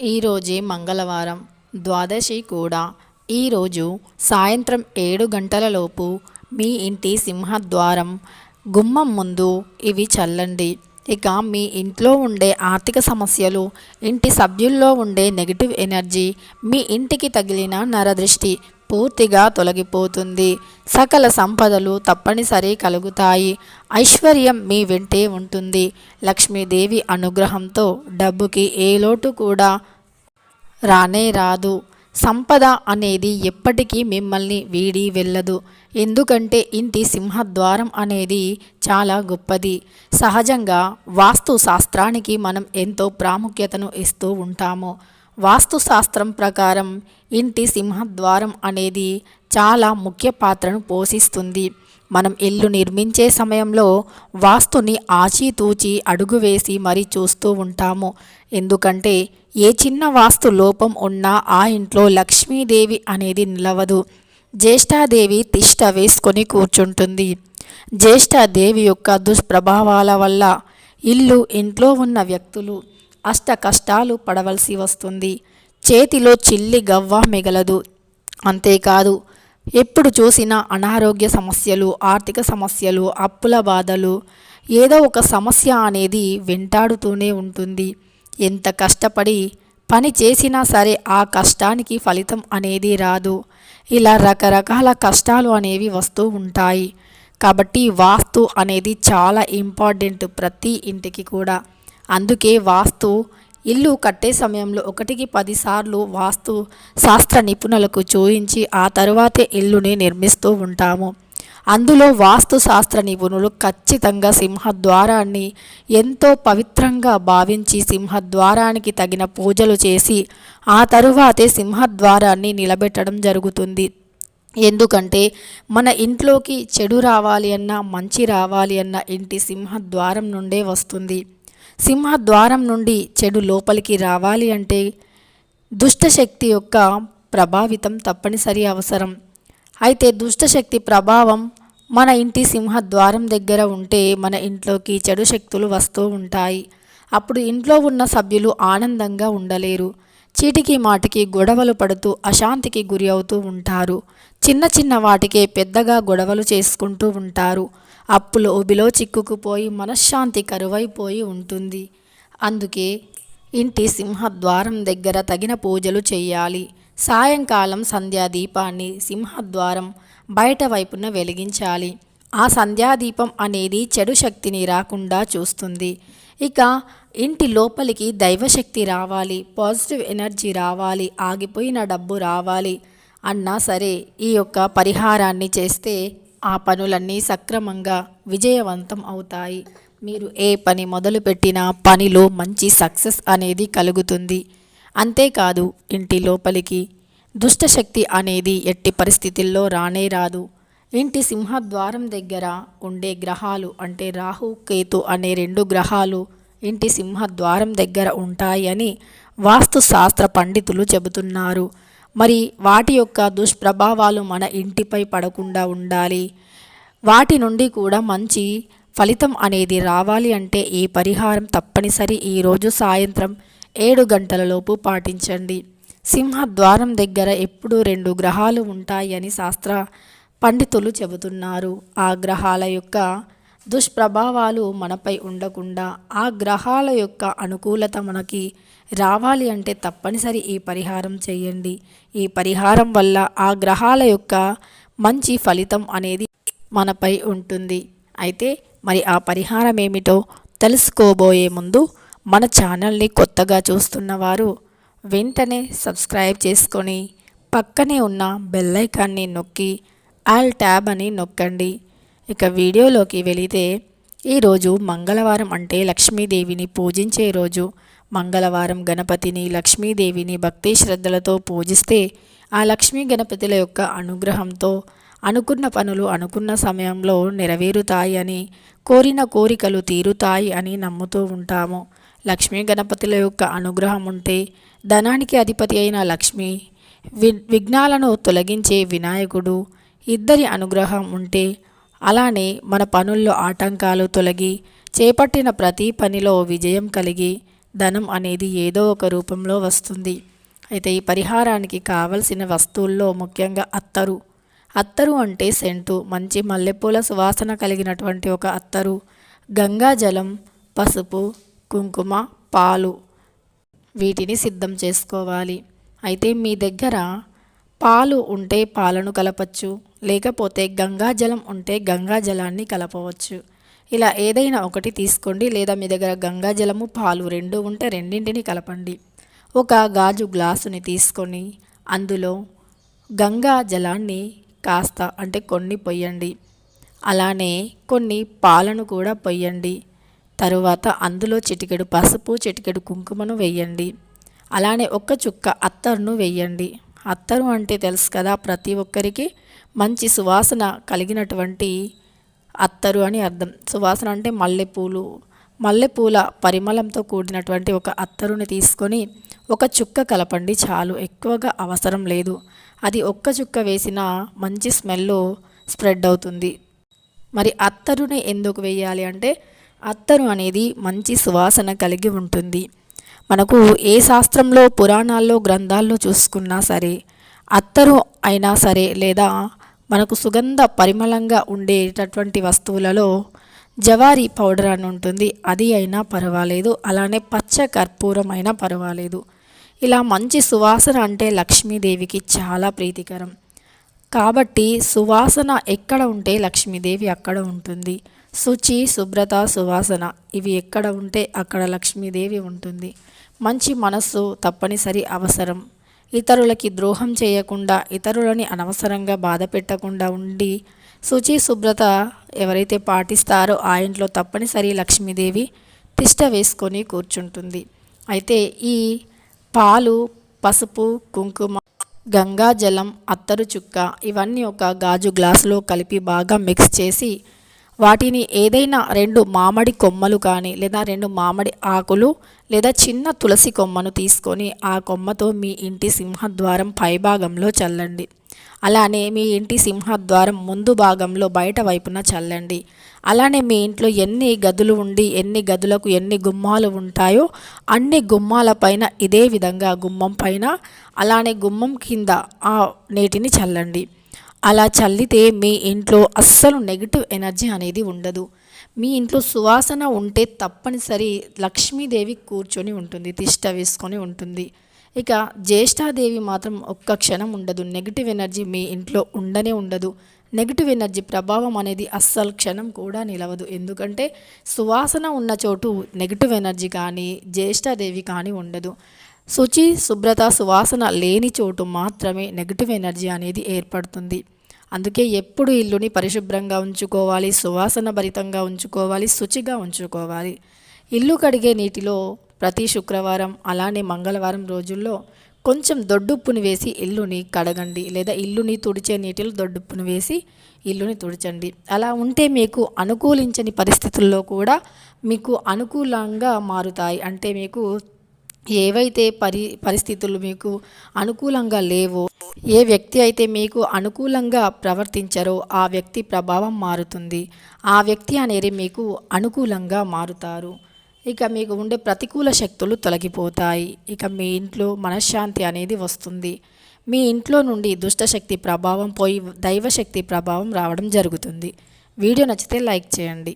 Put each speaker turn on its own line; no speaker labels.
ఈరోజే మంగళవారం ద్వాదశి కూడా. ఈరోజు సాయంత్రం ఏడు గంటలలోపు మీ ఇంటి సింహద్వారం గుమ్మం ముందు ఇవి చల్లండి. ఇక మీ ఇంట్లో ఉండే ఆర్థిక సమస్యలు ఇంటి సభ్యుల్లో ఉండే నెగిటివ్ ఎనర్జీ మీ ఇంటికి తగిలిన నరదృష్టి పూర్తిగా తొలగిపోతుంది. సకల సంపదలు తప్పనిసరి కలుగుతాయి. ఐశ్వర్యం మీ వెంటే ఉంటుంది. లక్ష్మీదేవి అనుగ్రహంతో డబ్బుకి ఏ లోటు కూడా రానే రాదు. సంపద అనేది ఎప్పటికీ మిమ్మల్ని వీడి వెళ్ళదు. ఎందుకంటే ఇంటి సింహద్వారం అనేది చాలా గొప్పది. సహజంగా వాస్తు శాస్త్రానికి మనం ఎంతో ప్రాముఖ్యతను ఇస్తూ ఉంటాము. వాస్తు శాస్త్రం ప్రకారం ఇంటి సింహద్వారం అనేది చాలా ముఖ్య పాత్రను పోషిస్తుంది. మనం ఇల్లు నిర్మించే సమయంలో వాస్తుని ఆచితూచి అడుగు వేసి మరీ చూస్తూ ఉంటాము. ఎందుకంటే ఏ చిన్న వాస్తు లోపం ఉన్నా ఆ ఇంట్లో లక్ష్మీదేవి అనేది నిలవదు. జ్యేష్ఠాదేవి తిష్ట వేసుకొని కూర్చుంటుంది. జ్యేష్ఠాదేవి యొక్క దుష్ప్రభావాల వల్ల ఇల్లు ఇంట్లో ఉన్న వ్యక్తులు అష్ట కష్టాలు పడవలసి వస్తుంది. చేతిలో చిల్లి గవ్వ మిగలదు. అంతేకాదు ఎప్పుడు చూసినా అనారోగ్య సమస్యలు ఆర్థిక సమస్యలు అప్పుల బాధలు ఏదో ఒక సమస్య అనేది వెంటాడుతూనే ఉంటుంది. ఎంత కష్టపడి పని చేసినా సరే ఆ కష్టానికి ఫలితం అనేది రాదు. ఇలా రకరకాల కష్టాలు అనేవి వస్తూ ఉంటాయి. కాబట్టి వాస్తు అనేది చాలా ఇంపార్టెంట్ ప్రతి ఇంటికి కూడా. అందుకే వాస్తు ఇల్లు కట్టే సమయంలో ఒకటికి పదిసార్లు వాస్తు శాస్త్ర నిపుణులకు చూయించి ఆ తరువాతే ఇల్లుని నిర్మిస్తూ ఉంటాము. అందులో వాస్తు శాస్త్ర నిపుణులు ఖచ్చితంగా సింహద్వారాన్ని ఎంతో పవిత్రంగా భావించి సింహద్వారానికి తగిన పూజలు చేసి ఆ తరువాతే సింహద్వారాన్ని నిలబెట్టడం జరుగుతుంది. ఎందుకంటే మన ఇంట్లోకి చెడు రావాలి అన్నా మంచి రావాలి అన్న ఇంటి సింహద్వారం నుండే వస్తుంది. సింహద్వారం నుండి చెడు లోపలికి రావాలి అంటే దుష్టశక్తి యొక్క ప్రభావితం తప్పనిసరి అవసరం. అయితే దుష్టశక్తి ప్రభావం మన ఇంటి సింహద్వారం దగ్గర ఉంటే మన ఇంట్లోకి చెడు శక్తులు వస్తూ ఉంటాయి. అప్పుడు ఇంట్లో ఉన్న సభ్యులు ఆనందంగా ఉండలేరు. చీటికి మాటికి గొడవలు పడుతూ అశాంతికి గురి అవుతూ ఉంటారు. చిన్న చిన్న వాటికే పెద్దగా గొడవలు చేసుకుంటూ ఉంటారు. అప్పులు ఉబిలో చిక్కుకుపోయి మనశ్శాంతి కరువైపోయి ఉంటుంది. అందుకే ఇంటి సింహద్వారం దగ్గర తగిన పూజలు చేయాలి. సాయంకాలం సంధ్యాదీపాన్ని సింహద్వారం బయట వైపున వెలిగించాలి. ఆ సంధ్యాదీపం అనేది చెడు శక్తిని రాకుండా చూస్తుంది. ఇక ఇంటి లోపలికి దైవశక్తి రావాలి పాజిటివ్ ఎనర్జీ రావాలి ఆగిపోయిన డబ్బు రావాలి అన్నా సరే ఈ యొక్క పరిహారాన్ని చేస్తే ఆ పనులన్నీ సక్రమంగా విజయవంతం అవుతాయి. మీరు ఏ పని మొదలుపెట్టినా పనిలో మంచి సక్సెస్ అనేది కలుగుతుంది. అంతేకాదు ఇంటి లోపలికి దుష్టశక్తి అనేది ఎట్టి పరిస్థితుల్లో రానే రాదు. ఇంటి సింహద్వారం దగ్గర ఉండే గ్రహాలు అంటే రాహు కేతు అనే రెండు గ్రహాలు ఇంటి సింహద్వారం దగ్గర ఉంటాయని వాస్తు శాస్త్ర పండితులు చెబుతున్నారు. మరి వాటి యొక్క దుష్ప్రభావాలు మన ఇంటిపై పడకుండా ఉండాలి. వాటి నుండి కూడా మంచి ఫలితం అనేది రావాలి అంటే ఈ పరిహారం తప్పనిసరి. ఈరోజు సాయంత్రం ఏడు గంటలలోపు పాటించండి. సింహద్వారం దగ్గర ఎప్పుడూ రెండు గ్రహాలు ఉంటాయని శాస్త్ర పండితులు చెబుతున్నారు. ఆ గ్రహాల యొక్క దుష్ప్రభావాలు మనపై ఉండకుండా ఆ గ్రహాల యొక్క అనుకూలత మనకి రావాలి అంటే తప్పనిసరి ఈ పరిహారం చేయండి. ఈ పరిహారం వల్ల ఆ గ్రహాల యొక్క మంచి ఫలితం అనేది మనపై ఉంటుంది. అయితే మరి ఆ పరిహారం ఏమిటో తెలుసుకోబోయే ముందు మన ఛానల్ని కొత్తగా చూస్తున్నవారు వెంటనే సబ్స్క్రైబ్ చేసుకొని పక్కనే ఉన్న బెల్లైకాన్ని నొక్కి ఆల్ ట్యాబ్ అని నొక్కండి. ఇక వీడియోలోకి వెళితే ఈరోజు మంగళవారం అంటే లక్ష్మీదేవిని పూజించే రోజు. మంగళవారం గణపతిని లక్ష్మీదేవిని భక్తి శ్రద్ధలతో పూజిస్తే ఆ లక్ష్మీ గణపతుల యొక్క అనుగ్రహంతో అనుకున్న పనులు అనుకున్న సమయంలో నెరవేరుతాయి అని కోరిన కోరికలు తీరుతాయి అని నమ్ముతూ ఉంటాము. లక్ష్మీ గణపతుల యొక్క అనుగ్రహం ఉంటే ధనానికి అధిపతి అయిన లక్ష్మి వి విఘ్నాలను తొలగించే వినాయకుడు ఇద్దరి అనుగ్రహం ఉంటే అలానే మన పనుల్లో ఆటంకాలు తొలగి చేపట్టిన ప్రతి పనిలో విజయం కలిగి ధనం అనేది ఏదో ఒక రూపంలో వస్తుంది. అయితే ఈ పరిహారానికి కావలసిన వస్తువుల్లో ముఖ్యంగా అత్తరు. అత్తరు అంటే సెంటు మంచి మల్లెపూల సువాసన కలిగినటువంటి ఒక అత్తరు. గంగాజలం పసుపు కుంకుమ పాలు వీటిని సిద్ధం చేసుకోవాలి. అయితే మీ దగ్గర పాలు ఉంటే పాలను కలపచ్చు లేకపోతే గంగాజలం ఉంటే గంగాజలాన్ని కలపవచ్చు. ఇలా ఏదైనా ఒకటి తీసుకోండి లేదా మీ దగ్గర గంగాజలము పాలు రెండు ఉంటే రెండింటిని కలపండి. ఒక గాజు గ్లాసుని తీసుకొని అందులో గంగా జలాన్ని కాస్త అంటే కొన్ని పొయ్యండి. అలానే కొన్ని పాలను కూడా పొయ్యండి. తరువాత అందులో చిటికెడు పసుపు చిటికెడు కుంకుమను వేయండి. అలానే ఒక్క చుక్క అత్తరును వేయండి. అత్తరు అంటే తెలుసు కదా ప్రతి ఒక్కరికి మంచి సువాసన కలిగినటువంటి అత్తరు అని అర్థం. సువాసన అంటే మల్లెపూలు. మల్లెపూల పరిమళంతో కూడినటువంటి ఒక అత్తరుని తీసుకొని ఒక చుక్క కలపండి చాలు ఎక్కువగా అవసరం లేదు. అది ఒక్క చుక్క వేసినా మంచి స్మెల్ స్ప్రెడ్ అవుతుంది. మరి అత్తరుని ఎందుకు వేయాలి అంటే అత్తరు అనేది మంచి సువాసన కలిగి ఉంటుంది. మనకు ఏ శాస్త్రంలో పురాణాల్లో గ్రంథాల్లో చూసుకున్నా సరే అత్తరు అయినా సరే లేదా మనకు సుగంధ పరిమళంగా ఉండేటటువంటి వస్తువులలో జవారి పౌడర్ అని ఉంటుంది. అది అయినా పర్వాలేదు. అలానే పచ్చ కర్పూరం అయినా పర్వాలేదు. ఇలా మంచి సువాసన అంటే లక్ష్మీదేవికి చాలా ప్రీతికరం. కాబట్టి సువాసన ఎక్కడ ఉంటే లక్ష్మీదేవి అక్కడ ఉంటుంది. శుచి శుభ్రత సువాసన. ఇవి ఎక్కడ ఉంటే అక్కడ లక్ష్మీదేవి ఉంటుంది. మంచి మనస్సు తప్పనిసరి అవసరం. ఇతరులకి ద్రోహం చేయకుండా ఇతరులని అనవసరంగా బాధ పెట్టకుండా ఉండి శుచి శుభ్రత ఎవరైతే పాటిస్తారో ఆ ఇంట్లో తప్పనిసరి లక్ష్మీదేవి తిష్ట వేసుకొని కూర్చుంటుంది. అయితే ఈ పాలు పసుపు కుంకుమ గంగాజలం అత్తరు చుక్క ఇవన్నీ ఒక గాజు గ్లాసులో కలిపి బాగా మిక్స్ చేసి వాటిని ఏదైనా రెండు మామిడి కొమ్మలు కానీ లేదా రెండు మామిడి ఆకులు లేదా చిన్న తులసి కొమ్మను తీసుకొని ఆ కొమ్మతో మీ ఇంటి సింహద్వారం పైభాగంలో చల్లండి. అలానే మీ ఇంటి సింహద్వారం ముందు భాగంలో బయట వైపున చల్లండి. అలానే మీ ఇంట్లో ఎన్ని గదులు ఉండి ఎన్ని గదులకు ఎన్ని గుమ్మాలు ఉంటాయో అన్ని గుమ్మాలపైన ఇదే విధంగా గుమ్మం పైన అలానే గుమ్మం కింద ఆ నీటిని చల్లండి. అలా చల్లితే మీ ఇంట్లో అస్సలు నెగిటివ్ ఎనర్జీ అనేది ఉండదు. మీ ఇంట్లో సువాసన ఉంటే తప్పనిసరి లక్ష్మీదేవి కూర్చొని ఉంటుంది తిష్ట వేసుకొని ఉంటుంది. ఇక జ్యేష్ఠాదేవి మాత్రం ఒక్క క్షణం ఉండదు. నెగిటివ్ ఎనర్జీ మీ ఇంట్లో ఉండనే ఉండదు. నెగిటివ్ ఎనర్జీ ప్రభావం అనేది అస్సలు క్షణం కూడా నిలవదు. ఎందుకంటే సువాసన ఉన్న చోటు నెగిటివ్ ఎనర్జీ కానీ జ్యేష్ఠాదేవి కానీ ఉండదు. శుచి శుభ్రత సువాసన లేని చోటు మాత్రమే నెగిటివ్ ఎనర్జీ అనేది ఏర్పడుతుంది. అందుకే ఎప్పుడు ఇల్లుని పరిశుభ్రంగా ఉంచుకోవాలి సువాసన భరితంగా ఉంచుకోవాలి శుచిగా ఉంచుకోవాలి. ఇల్లు కడిగే నీటిలో ప్రతి శుక్రవారం అలానే మంగళవారం రోజుల్లో కొంచెం దొడ్డుప్పుని వేసి ఇల్లుని కడగండి లేదా ఇల్లుని తుడిచే నీటిలో దొడ్డుప్పుని వేసి ఇల్లుని తుడిచండి. అలా ఉంటే మీకు అనుకూలించని పరిస్థితుల్లో కూడా మీకు అనుకూలంగా మారుతాయి. అంటే మీకు ఏవైతే పరి పరిస్థితులు మీకు అనుకూలంగా లేవో ఏ వ్యక్తి అయితే మీకు అనుకూలంగా ప్రవర్తించారో ఆ వ్యక్తి ప్రభావం మారుతుంది. ఆ వ్యక్తి అనేది మీకు అనుకూలంగా మారుతారు. ఇక మీకు ఉండే ప్రతికూల శక్తులు తొలగిపోతాయి. ఇక మీ ఇంట్లో మనశ్శాంతి అనేది వస్తుంది. మీ ఇంట్లో నుండి దుష్టశక్తి ప్రభావం పోయి దైవశక్తి ప్రభావం రావడం జరుగుతుంది. వీడియో నచ్చితే లైక్ చేయండి.